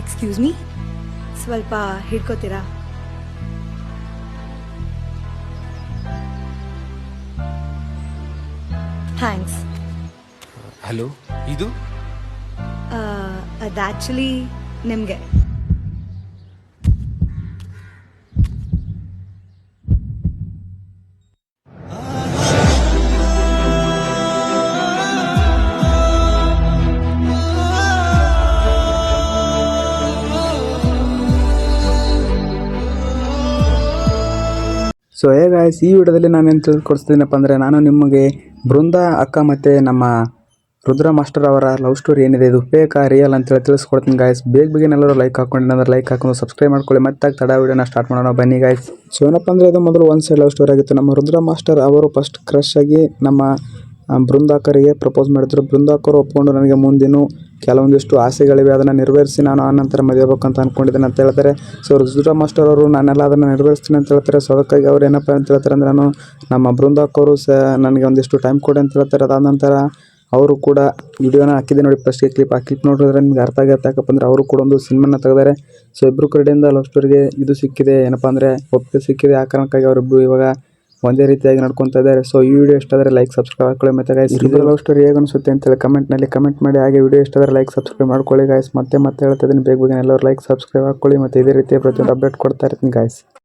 Excuse me ಸ್ವಲ್ಪ ಹಿಡ್ಕೋತೀರಾ? Thanks hello ಇದು? ಅದು ಆ್ಯಕ್ಚುಲಿ ನಿಮಗೆ. ಸೊ ಹೇ ಗಾಯ್ಸ್ ಈ ವಿಡಿಯೋದಲ್ಲಿ ನಾನು ಏನು ತಿಳ್ಕೊಡ್ಸ್ತೀನಪ್ಪ ಅಂದರೆ ನಾನು ನಿಮಗೆ ಬೃಂದ ಅಕ್ಕ ಮತ್ತು ನಮ್ಮ ರುದ್ರ ಮಾಸ್ಟರ್ ಅವರ ಲವ್ ಸ್ಟೋರಿ ಏನಿದೆ, ಇದು ಫೇಕಾ ರಿಯಲ್ ಅಂತೇಳಿ ತಿಳಿಸ್ಕೊಡ್ತೀನಿ ಗಾಯ್ಸ್ ಬೇಗ ಬೇಗ ಎಲ್ಲರೂ ಲೈಕ್ ಹಾಕೊಂಡು ಲೈಕ್ ಹಾಕೊಂಡು ಸಬ್ಸ್ಕ್ರೈಬ್ ಮಾಡ್ಕೊಳ್ಳಿ. ಮತ್ತೆ ತಡ ವಿಡಿಯೋನ ಸ್ಟಾರ್ಟ್ ಮಾಡೋಣ, ಬನ್ನಿ ಗಾಯ್ಸ್ ಸೊ ಏನಪ್ಪ ಅಂದರೆ ಇದು ಮೊದಲು ಒಂದು ಸೈಡ್ ಲವ್ ಸ್ಟೋರಿ ಆಗಿತ್ತು. ನಮ್ಮ ರುದ್ರ ಮಾಸ್ಟರ್ ಅವರು ಫಸ್ಟ್ ಕ್ರಶ್ ಆಗಿ ನಮ್ಮ ಬೃಂದಾಕರಿಗೆ ಪ್ರಪೋಸ್ ಮಾಡಿದ್ರು. ಬೃಂದಾಕರು ಒಪ್ಕೊಂಡು ನನಗೆ ಮುಂದಿನ ಕೆಲವೊಂದಿಷ್ಟು ಆಸೆಗಳಿವೆ. ಅದನ್ನು ನೆರವೇರಿಸಿ ನಾನು ಆನಂತರ ಮದುವೆ ಅಂತ ಅಂದ್ಕೊಂಡಿದ್ದೇನೆ ಅಂತ ಹೇಳ್ತಾರೆ. ಸೊ ರುದ್ರ ಮಾಸ್ಟರ್ ಅವರು ನಾನೆಲ್ಲ ಅದನ್ನು ನೆರವೇರಿಸ್ತೀನಿ ಅಂತ ಹೇಳ್ತಾರೆ. ಸೊ ಅದಕ್ಕಾಗಿ ಅವ್ರು ಏನಪ್ಪ ಅಂತ ಹೇಳ್ತಾರೆ ಅಂದರೆ ನಾನು ನಮ್ಮ ಬೃಂದಾಕರು ಸ ನನಗೆ ಒಂದಿಷ್ಟು ಟೈಮ್ ಕೊಡಿ ಅಂತ ಹೇಳ್ತಾರೆ. ಅದಾದ ನಂತರ ಅವರು ಕೂಡ ವಿಡಿಯೋನ ಹಾಕಿದೆ ನೋಡಿ. ಫಸ್ಟ್ಗೆ ಕ್ಲಿಪ್ ಆ ಕ್ಲಿಪ್ ನೋಡಿದ್ರೆ ನಿಮ್ಗೆ ಅರ್ಥ ಆಗುತ್ತೆ. ಯಾಕಪ್ಪ ಅಂದರೆ ಅವರು ಕೂಡ ಒಂದು ಸಿನಿಮಾನ ತೆಗೆದಾರೆ. ಸೊ ಇಬ್ಬರು ಕಡೆಯಿಂದ ಲವ್ ಸ್ಟೋರಿಗೆ ಇದು ಸಿಕ್ಕಿದೆ. ಏನಪ್ಪ ಅಂದರೆ ಒಪ್ಪಿಗೆ ಸಿಕ್ಕಿದೆ. ಆ ಕಾರಣಕ್ಕಾಗಿ ಅವರಿಬ್ಬರು ಇವಾಗ ಒಂದೇ ರೀತಿಯಾಗಿ ನಡ್ಕೊತಾ ಇದ್ದಾರೆ. ಸೊ ಈ ವಿಡಿಯೋ ಇಷ್ಟ ಆದರೆ ಲೈಕ್ ಸಬ್ಸ್ಕ್ರೈಬ್ ಮಾಡ್ಕೊಳ್ಳಿ ಮತ್ತೆ ಗೈಸ್ ಇದು ಲವ್ ಸ್ಟೋರಿ ಹೇಗೆ ಅನಿಸುತ್ತೆ ಅಂತೇಳಿ ಕಮೆಂಟ್ನಲ್ಲಿ ಕಮೆಂಟ್ ಮಾಡಿ. ಹಾಗೆ ವಿಡಿಯೋ ಇಷ್ಟ ಆದರೆ ಲೈಕ್ ಸಬ್ಸ್ಕ್ರೈಬ್ ಮಾಡ್ಕೊಳ್ಳಿ ಗಾಯ್ಸ್ ಮತ್ತೆ ಮತ್ತೆ ಹೇಳ್ತಾ ಇದ್ದೀನಿ ಬೇಗ ಬೇಗ ಎಲ್ಲರೂ ಲೈಕ್ ಸಬ್ಸ್ಕ್ರೈಬ್ ಹಾಕೊಳ್ಳಿ. ಮತ್ತೆ ಇದೇ ರೀತಿಯ ಪ್ರತಿಯೊಂದು ಅಪ್ಡೇಟ್ ಕೊಡ್ತಾ ಇರ್ತೀನಿ ಗಾಯ್ಸ್